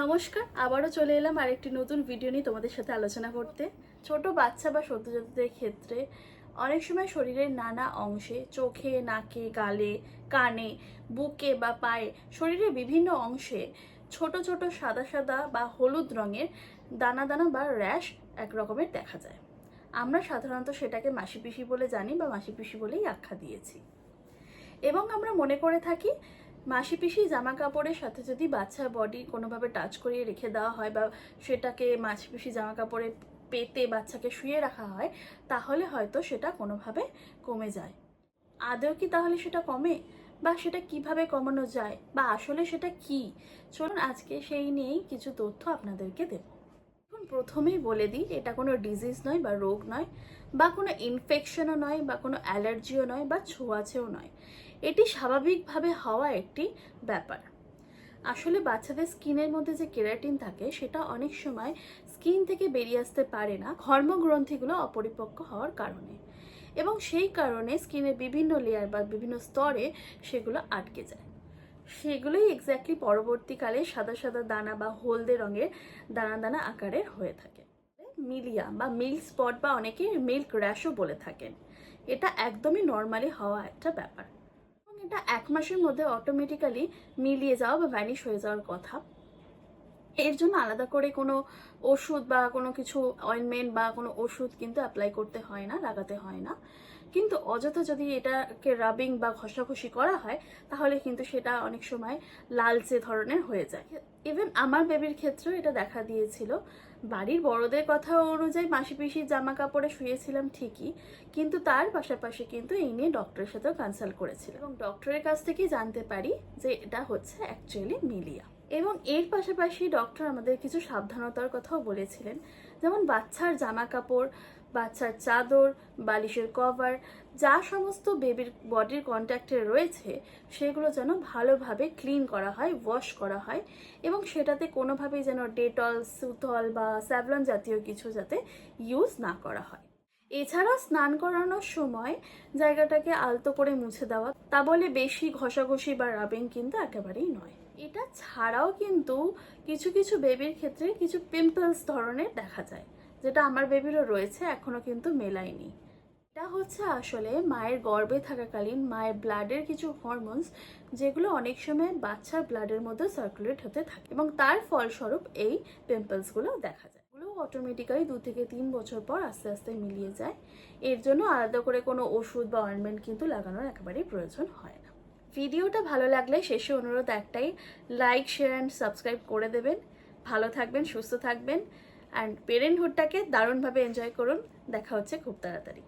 নমস্কার, আবারও চলে এলাম আরেকটি নতুন ভিডিও নিয়ে তোমাদের সাথে আলোচনা করতে। ছোট বাচ্চা বা সদ্যজাতদের ক্ষেত্রে অনেক সময় শরীরের নানা অংশে, চোখে, নাকে, গালে, কানে, বুকে বা পায়ে, শরীরের বিভিন্ন অংশে ছোট ছোট, সাদা সাদা বা হলুদ রঙের দানা দানা বা র্যাশ এক রকমের দেখা যায়। আমরা সাধারণত সেটাকে মাসিপিসি বলে জানি বা মাসিপিসি বলেই আখ্যা দিয়েছি। এবং আমরা মনে করে থাকি মাসি পিসি জামা কাপড়ের সাথে যদি বাচ্চার বডি কোনোভাবে টাচ করিয়ে রেখে দেওয়া হয় বা সেটাকে মাসি পিসি জামা কাপড়ে পেতে বাচ্চাকে শুয়ে রাখা হয়, তাহলে হয়তো সেটা কোনোভাবে কমে যায়। আদৌ কি তাহলে সেটা কমে? বা সেটা কীভাবে কমানো যায়? বা আসলে সেটা কি? চলুন আজকে সেই নিয়েই কিছু তথ্য আপনাদেরকে দেব। প্রথমেই বলে দিই, এটা কোনো ডিজিজ নয় বা রোগ নয় বা কোনো ইনফেকশনও নয় বা কোনো অ্যালার্জিও নয় বা ছোঁয়াচেও নয়। এটি স্বাভাবিকভাবে হওয়া একটি ব্যাপার। আসলে বাচ্চাদের স্কিনের মধ্যে যে কেরাটিন থাকে, সেটা অনেক সময় স্কিন থেকে বেরিয়ে আসতে পারে না ঘর্মগ্রন্থিগুলো অপরিপক্ক হওয়ার কারণে। এবং সেই কারণে স্কিনের বিভিন্ন লেয়ার বা বিভিন্ন স্তরে সেগুলো আটকে যায়। সেগুলোই এক্স্যাক্টলি পরবর্তীকালে সাদা সাদা দানা বা হলদে রঙের দানা দানা আকারের হয়ে থাকে। মিলিয়া বা মিল্ক স্পট বা অনেকে মিল্ক র্যাশও বলে থাকেন। এটা একদমই নর্মালি হওয়া একটা ব্যাপার। এবং এটা এক মাসের মধ্যে অটোমেটিক্যালি মিলিয়ে যাওয়া বা ভ্যানিশ হয়ে যাওয়ার কথা। এর জন্য আলাদা করে কোনো ওষুধ বা কোনো কিছু অয়েনমেন্ট বা কোনো ওষুধ কিন্তু অ্যাপ্লাই করতে হয় না, লাগাতে হয় না। কিন্তু অযথা যদি এটাকে রাবিং বা ঘষাঘষি করা হয়, তাহলে কিন্তু সেটা অনেক সময় লালচে ধরনের হয়ে যায়। ইভেন আমার বেবির ক্ষেত্রেও এটা দেখা দিয়েছিল। বাড়ির বড়দের কথা অনুযায়ী মাসি পিসির জামা কাপড়ে শুয়েছিলাম ঠিকই, কিন্তু তার পাশাপাশি কিন্তু এই নিয়ে ডক্টরের সাথেও কনসাল্ট করেছিল। এবং ডক্টরের কাছ থেকেই জানতে পারি যে এটা হচ্ছে অ্যাকচুয়ালি মিলিয়া। এবং এর পাশাপাশি ডক্টর আমাদের কিছু সাবধানতার কথাও বলেছিলেন। যেমন বাচ্চার জামা কাপড় বাচ্চার চাদর, বালিশের কভার যা সমস্ত বেবির বডির কন্ট্যাক্টে রয়েছে, সেগুলো যেন ভালোভাবে ক্লিন করা হয় ওয়াশ করা হয় এবং সেটাতে কোনোভাবেই যেন ডেটল সুথল বা স্যাভলন জাতীয় কিছু যাতে ইউজ না করা হয়। এছাড়াও স্নান করানোর সময় জায়গাটাকে আলতো করে মুছে দেওয়া, তা বলে বেশি ঘষাঘষি বা রাবিং কিন্তু একেবারেই নয়। এটা ছাড়াও কিন্তু কিছু কিছু বেবির ক্ষেত্রে কিছু পিম্পলস ধরনের দেখা যায়, যেটা আমার বেবিরও রয়েছে এখনও কিন্তু মেলায়নি। এটা হচ্ছে আসলে মায়ের গর্ভে থাকাকালীন মায়ের ব্লাডের কিছু হরমোনস যেগুলো অনেক সময় বাচ্চার ব্লাডের মধ্যে সার্কুলেট হতে থাকে এবং তার ফলস্বরূপ এই পিম্পলসগুলো দেখা যায়। এগুলো অটোমেটিক্যালি দু থেকে তিন বছর পর আস্তে আস্তে মিলিয়ে যায়। এর জন্য আলাদা করে কোনো ওষুধ বা অয়েনমেন্ট কিন্তু লাগানোর একেবারেই প্রয়োজন হয় ভিডিওটা ভালো লাগলে শেষে অনুরোধ একটাই লাইক শেয়ার অ্যান্ড সাবস্ক্রাইব করে দেবেন। ভালো থাকবেন, সুস্থ থাকবেন অ্যান্ড পেরেন্টহুডটাকে দারুণভাবে এনজয় করুন। দেখা হচ্ছে খুব তাড়াতাড়ি।